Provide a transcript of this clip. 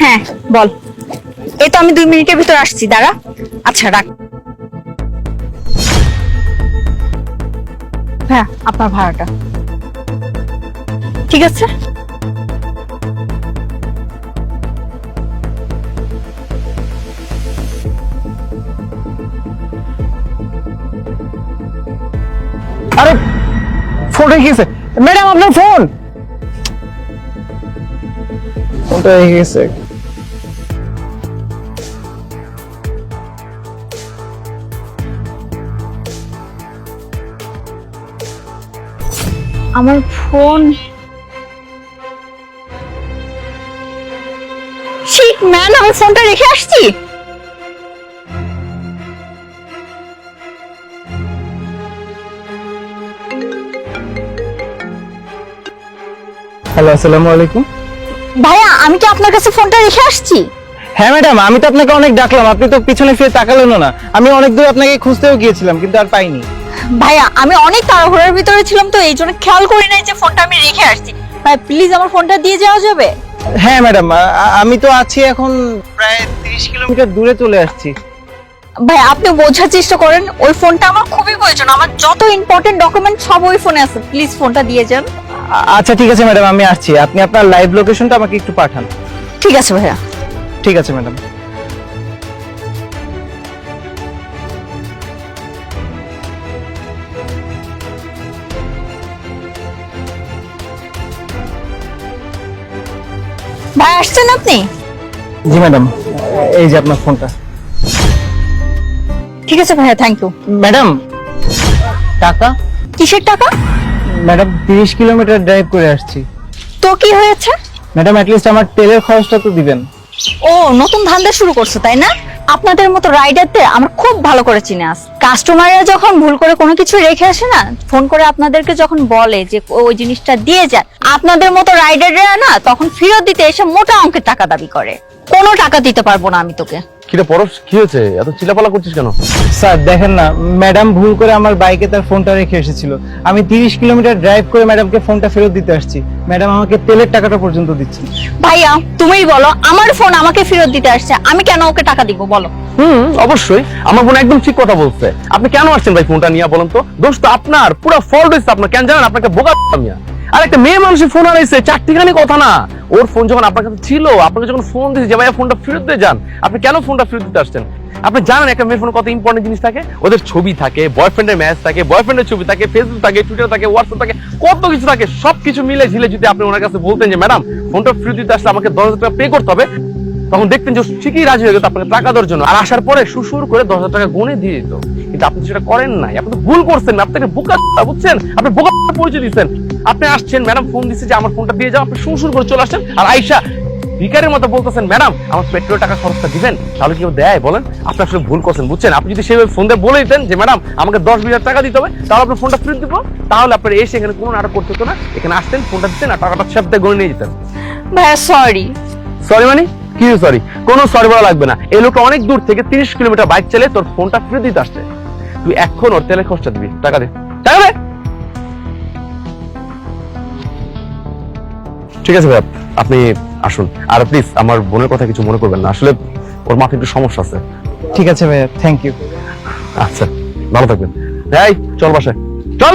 হ্যাঁ বল। এই তো আমি দুই মিনিটের ভিতর আসছি, দাঁড়া। আচ্ছা রাখ। হ্যাঁ আপনার ভাড়াটা। ঠিক আছে? আরে ফোন রেখে গেছে। ম্যাডাম, আপনার ফোন। ফোনটা রেখে গেছে। আমার ফোন। শিট ম্যান আমি ফোনটা রেখে আসছি? হ্যালো আসসালামু আলাইকুম। ভাইয়া আমি কি আপনার কাছে ফোনটা রেখে আসছি? হ্যাঁ ম্যাডাম আমি তো আপনাকে অনেক ডাকলাম আপনি তো পিছনে ফিরে তাকালেন না। আমি অনেক দূর আপনাকে খুঁজতেও গিয়েছিলাম কিন্তু আর পাইনি। ভাইয়া আমি অনেক তাড়াহুড়োর ভিতরে ছিলাম তো এই জন্য খেয়াল করি নাই যে ফোনটা আমি রেখে আসছি। ভাই প্লিজ আমার ফোনটা দিয়ে যাওয়া যাবে? হ্যাঁ ম্যাডাম আমি তো আছি এখন প্রায় তিরিশ কিলোমিটার দূরে চলে আসছি। ভাই আপনি বোঝার চেষ্টা করেন ওই ফোনটা আমার খুবই প্রয়োজন আমার যত ইম্পর্টেন্ট ডকুমেন্ট সব ওই ফোনে আছে। প্লিজ ফোনটা দিয়ে যান। আচ্ছা ঠিক আছে ম্যাডাম আমি আসছি। আপনি আপনার লাইভ লোকেশনটা আমাকে একটু পাঠান। ঠিক আছে ভাইয়া। ঠিক আছে ম্যাডাম ভাই আসছেন আপনি? জি ম্যাডাম এই যে আপনার ফোনটা। ঠিক আছে ভাইয়া থ্যাংক ইউ ম্যাডাম টাকা? কিসের টাকা? ম্যাডাম তিরিশ কিলোমিটার ড্রাইভ করে আসছি। তো কি হয়েছে? ম্যাডাম অ্যাটলিস্ট আমার তেলের খরচটা তো দিবেন। ও নতুন ধান্দা শুরু করছ তাই না? আপনাদের মতো রাইডারদের আমার খুব ভালো করে চিনে আস কাস্টমাররা যখন ভুল করে কোনো কিছু রেখে আসে না, ফোন করে আপনাদেরকে যখন বলে যে ওই জিনিসটা দিয়ে যান, আপনাদের মতো রাইডাররা না তখন ফেরত দিতে এসে মোটা অঙ্কের টাকা দাবি করে। কোনো টাকা দিতে পারব না আমি তোকে। কিরে পরশ কি হয়েছে? এত চিলাপালা করছিস কেন? স্যার দেখেন না ম্যাডাম ভুল করে আমার বাইকে তার ফোনটা রেখে এসেছিল। আমি তিরিশ কিলোমিটার ড্রাইভ করে ম্যাডামকে ফোনটা ফেরত দিতে আসছি। ম্যাডাম আমাকে তেলের টাকাটা পর্যন্ত দিচ্ছে। ভাইয়া তুমিই বলো আমার ফোন আমাকে ফেরত দিতে আসছে। আমি কেন ওকে টাকা দিব বলো। হুম অবশ্যই। আমার বোন একদম ঠিক কথা বলছে। আপনি কেন আসছেন ভাই ফোনটা নিয়ে বলেন তো? দোষ তো আপনার পুরো ফল্ট হয়েছে আপনার। কেন জানেন আপনাকে বোকা মিয়া আর একটা মেয়ে মানুষের ফোন হারাইছে চারটিখানি কথা না। ওর ফোন যখন আপনার কাছে ছিল, আপনাকে যখন ফোন দিয়েছে যে, ভাইয়া ফোনটা ফেরত দিয়ে যান। আপনি কেন ফোনটা ফেরত দিতে আসছেন? আপনি জানেন একটা মেয়ের ফোন কত ইম্পর্টেন্ট জিনিস থাকে? ওদের ছবি থাকে বয়ফ্রেন্ডের ম্যাচ থাকে বয়ফ্রেন্ডের ছবি থাকে ফেসবুক থাকে টুইটার থাকে হোয়াটসঅ্যাপ থাকে, কত কিছু থাকে, সবকিছু মিলে ঝিলে যদি আপনি ওনার কাছে বলতেন যে, ম্যাডাম ফোনটা ফেরত দিতে আসলে আমাকে দশ হাজার টাকা পে করতে হবে। তখন দেখতেন যে ঠিকই রাজি হয়ে গেত আপনাকে টাকা দেওয়ার জন্য। আর আসার পরে সুসুর করে দশ হাজার টাকা গুনে দিয়ে দিত। কিন্তু আপনি সেটা করেন নাই। আপনি তো ভুল করছেন আপনাকে বোকা বুঝছেন? আপনি বোকা পরিচয় দিচ্ছেন। আপনি আসছেন ম্যাডাম ফোন দিচ্ছে যে আমার ফোনটা দিয়ে যাও। আপনি সুসুর করে চলে আসছেন। আর আইসা ভিকারের মতো বলতেছেন ম্যাডাম আমার পেট্রোল টাকা খরচটা দিবেন তাহলে কেউ দেয়? বলেন আপনি আসলে ভুল করছেন বুঝছেন? আপনি যদি সেইভাবে ফোন দিয়ে বলে দিতেন যে ম্যাডাম আমাকে দশ হাজার টাকা দিতে হবে তাহলে আপনার ফোনটা ফেরত দিব। তাহলে আপনার এসে এখানে কোনো নাটক করতে হতো না। এখানে আসতেন ফোনটা দিতেন আর টাকাটা সাথে গুনে নিয়ে যেতেন। ভাইয়া সরি সরি মানে? কি সরি কোনো সরি বলা লাগবে না। এই লোকটা অনেক দূর থেকে তিরিশ কিলোমিটার বাইক চালিয়ে তোর ফোনটা ফিরে দিতে আসছে। তুই এখন ওর তেলের খরচা দিবি। টাকা দে। টাকা দে! ঠিক আছে ভাই আপনি আসুন। আর প্লিজ আমার বোনের কথা কিছু মনে করবেন না। আসলে ওর মাথায় একটু সমস্যা আছে। ঠিক আছে ভাইয়া থ্যাংক ইউ আচ্ছা ভালো থাকবেন। এই চল বাসায়। চল!